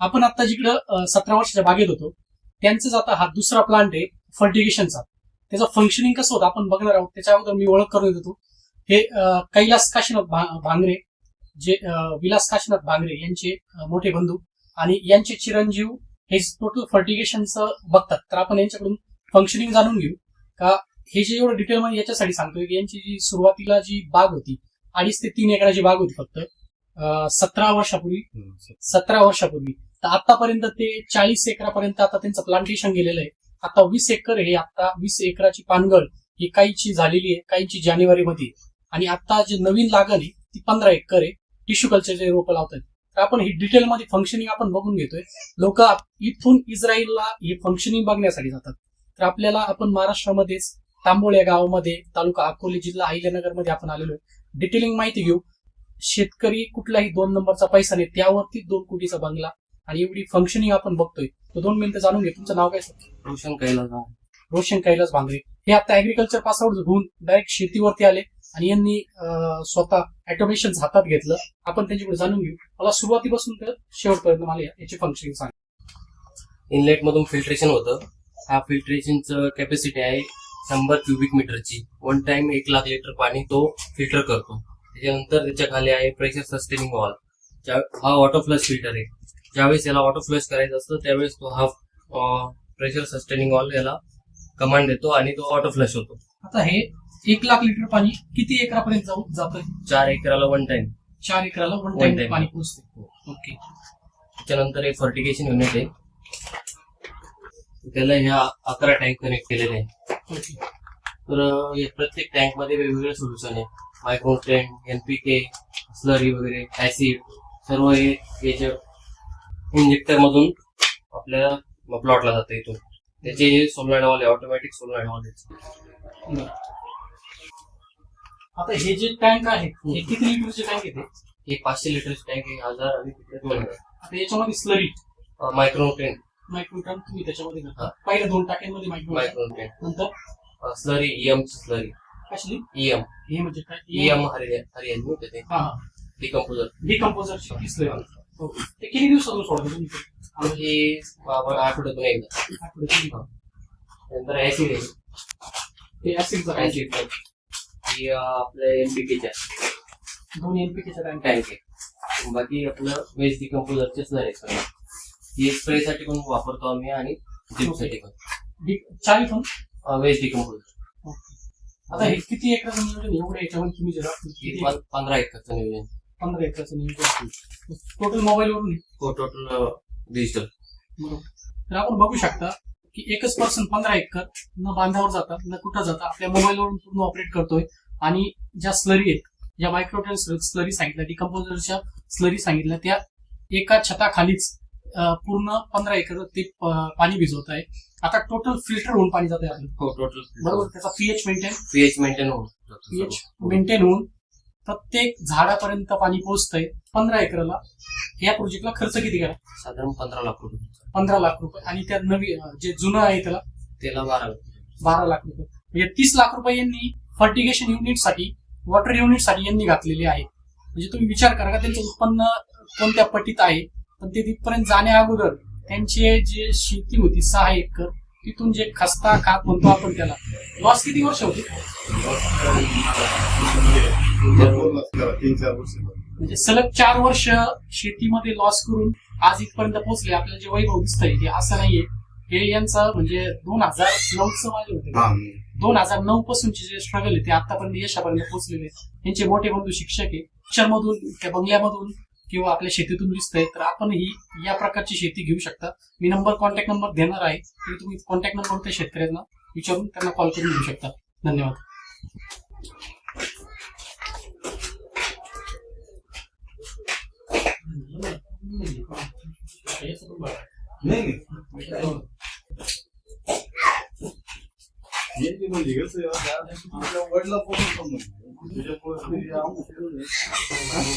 आपण आता जिकडं सतरा वर्षाच्या बागेत होतो त्यांचाच आता हा दुसरा प्लांट आहे फर्टिगेशनचा त्याचं फंक्शनिंग कसं होतं आपण बघणार आहोत. त्याच्या अगोदर मी ओळख करून देतो. हे कैलास काशीनाथ भांगरे जे विलास काशीनाथ भांगरे यांचे मोठे बंधू आणि यांचे चिरंजीव हे टोटल फर्टिगेशनचं बघतात. तर आपण यांच्याकडून फंक्शनिंग जाणून घेऊ. का हे जे एवढं डिटेलमध्ये याच्यासाठी सांगतोय की यांची जी सुरुवातीला जी बाग होती अडीच ते तीन एकराची बाग होती फक्त सतरा वर्षापूर्वी. सतरा वर्षापूर्वी. तर आतापर्यंत ते चाळीस एकरापर्यंत आता त्यांचं प्लांटेशन गेलेलं आहे. आता वीस एकर हे आता वीस एकराची पानगळ ही काहीची झालेली आहे काहीची जानेवारीमध्ये. आणि आता जे नवीन लागण आहे ती पंधरा एकर आहे टिश्यू कल्चरचे रोपं लावतात. तर आपण ही डिटेलमध्ये फंक्शनिंग आपण बघून घेतोय. लोक इथून इस्रायलला हे फंक्शनिंग बघण्यासाठी जातात. तर आपल्याला आपण महाराष्ट्रामध्येच तांबोळ या गावामध्ये तालुका अकोले जिल्हा अहिल्यानगरमध्ये आपण आलेलो आहे. डिटेलिंग माहिती घेऊ. शेतकरी कुठलाही दोन नंबरचा पैसा नाही त्यावरती दोन कोटीचा बंगला. आणि एवढी फंक्शनिंग आपण बघतोय तर दोन मिनिटं जाणून घे तुमचं नाव काय सर रोशन कैलास रोशन कैलास भांगरे. हे आता अॅग्रिकल्चर पास आउट होऊन डायरेक्ट शेतीवरती आले आणि यांनी स्वतः ऑटोमेशन हातात घेतलं. आपण त्यांच्याकडे जाणून घेऊ. मला सुरुवातीपासून तर शेवटपर्यंत मला याची फंक्शनिंग सांग. इनलेट मधून फिल्ट्रेशन होतं. हा फिल्ट्रेशनचं कॅपॅसिटी आहे शंभर क्युबिक मीटरची वन टाइम एक लाख लिटर पाणी तो फिल्टर करतो. त्याच्यानंतर त्याच्याखाली आहे प्रेशर सस्टेनिंग वॉल हा ऑटो फ्लश फिल्टर आहे. ज्यावेळेस याला ऑटो फ्लश करायचं असतं त्यावेळेस तो हा प्रेशर सस्टेनिंग वॉल याला कमांड देतो आणि तो ऑटो फ्लश होतो. आता हे एक लाख लिटर पाणी किती एकरापर्यंत जाऊ जातं चार एकराला वन टाइम चार एकराला वन One टाइम. पाणी पोहोचते ओके त्याच्यानंतर एक फर्टिगेशन युनिट आहे. त्याला ह्या अकरा टँक कनेक्ट केलेले आहे ओके तर अं, या प्रत्येक टँकमध्ये वेगवेगळे सोल्युशन आहे मायक्रोट्रेंड एनपीके स्लरी वगैरे ऍसिड सर्व हे याच्या इंजेक्टर मधून आपल्याला प्लॉटला जातं इथून. त्याचे हे सोलनाईड वाले ऑटोमॅटिक सोलनाईड वाले आता हे जे टँक आहे हे किती लिटरचे टँक येते हे? पाचशे लिटरचे टँक आहे हजार आणि दोन आता याच्यामध्ये स्लरी मायक्रोट्रेंड मायक्रोटन तुम्ही त्याच्यामध्ये हा. घालता पहिल्या दोन टाक्यांमध्ये मायक्रो मायक्रोट्रेंड नंतर? स्लरी ईएम स्लरी कसली ईएम हे म्हणजे काय? ईएम हा डिकम्पोजर डिकम्पोजरची स्लरी ते किती दिवसातून सोडतो तुम्ही? हे बाबा आठवड्यातून एकदा. आठवड्याची हा. नंतर ऍसिड आहे. ते ऍसिडचा ऍसिड ही आपल्या एनपीकेच्या दोन एनपीकेच्या टँक टँक आहे. बाकी आपलं वेस्ट डिकम्पोजरचे स्लर आहे सगळं. ही स्प्रे साठी पण वापरतो आम्ही आणि ड्रिपसाठी पण. चार इथून वेस्ट डिकम्पोजर आता हे किती नियोजन एवढ्या याच्यामध्ये तुम्ही जरा पंधरा एकरचं नियोजन. पंधरा नियोजन टोटल मोबाईलवरून हो टोटल डिजिटल बरोबर. तर आपण बघू शकता की एकच पर्सन पंधरा एकर न बांधावर जातात न कुठं जाता आपल्या मोबाईलवरून पूर्ण ऑपरेट करतोय. आणि ज्या स्लरी आहेत ज्या मायक्रोटेन स्लरी सांगितल्या डिकम्पोजरच्या स्लरी सांगितल्या त्या एका छताखालीच पूर्ण पंधरा एकर ते पाणी भिजवत आहे आता टोटल फिल्टर होऊन पाणी जात आहे आपलं. हो टोटल बरोबर? त्याचा pH maintain pH maintain pH होऊन मेंटेन होऊन प्रत्येक झाडापर्यंत पाणी पोहोचतंय पंधरा एकरला. या प्रोजेक्टला खर्च किती करा? साधारण पंधरा लाख रुपये. पंधरा लाख रुपये. आणि त्या नवी जे जुनं आहे त्याला? त्याला बारा लाख बारा लाख रुपये. म्हणजे तीस लाख रुपये यांनी फर्टिगेशन युनिटसाठी वॉटर युनिटसाठी यांनी घातलेले आहे. म्हणजे तुम्ही विचार करा का त्यांचं उत्पन्न कोणत्या पटीत आहे? पण ते तिथपर्यंत जाण्या अगोदर त्यांची जे शेती होती सहा एकर तिथून जे खस्ता खात म्हणतो आपण त्याला लॉस किती वर्ष होती? तीन चार वर्ष म्हणजे सलग चार वर्ष शेतीमध्ये लॉस करून आज इथपर्यंत पोहोचले. आपल्याला जे वैभव दिसतंय हे असं नाहीये. हे यांचं म्हणजे दोन हजार नऊचं माझे होते. दोन हजार नऊ पासूनचे जे स्ट्रगल आहे ते आतापर्यंत यशापर्यंत पोहोचलेले. यांचे मोठे बंधू शिक्षक आहे. शिक्षणमधून त्या बंगल्यामधून किंवा आपल्या शेतीतून दिसतंय तर आपण ही या प्रकारची शेती घेऊ शकता. मी नंबर कॉन्टॅक्ट नंबर देणार आहे. तुम्ही कॉन्टॅक्ट नंबर त्या शेतकऱ्यांना विचारून त्यांना कॉल करून घेऊ शकता. धन्यवाद. नाही नाही हे जे म्हणजे कसं आहे, आता तुमच्या वडिलापासून संबंध आहे. त्याच्यामुळे ते आम्हाला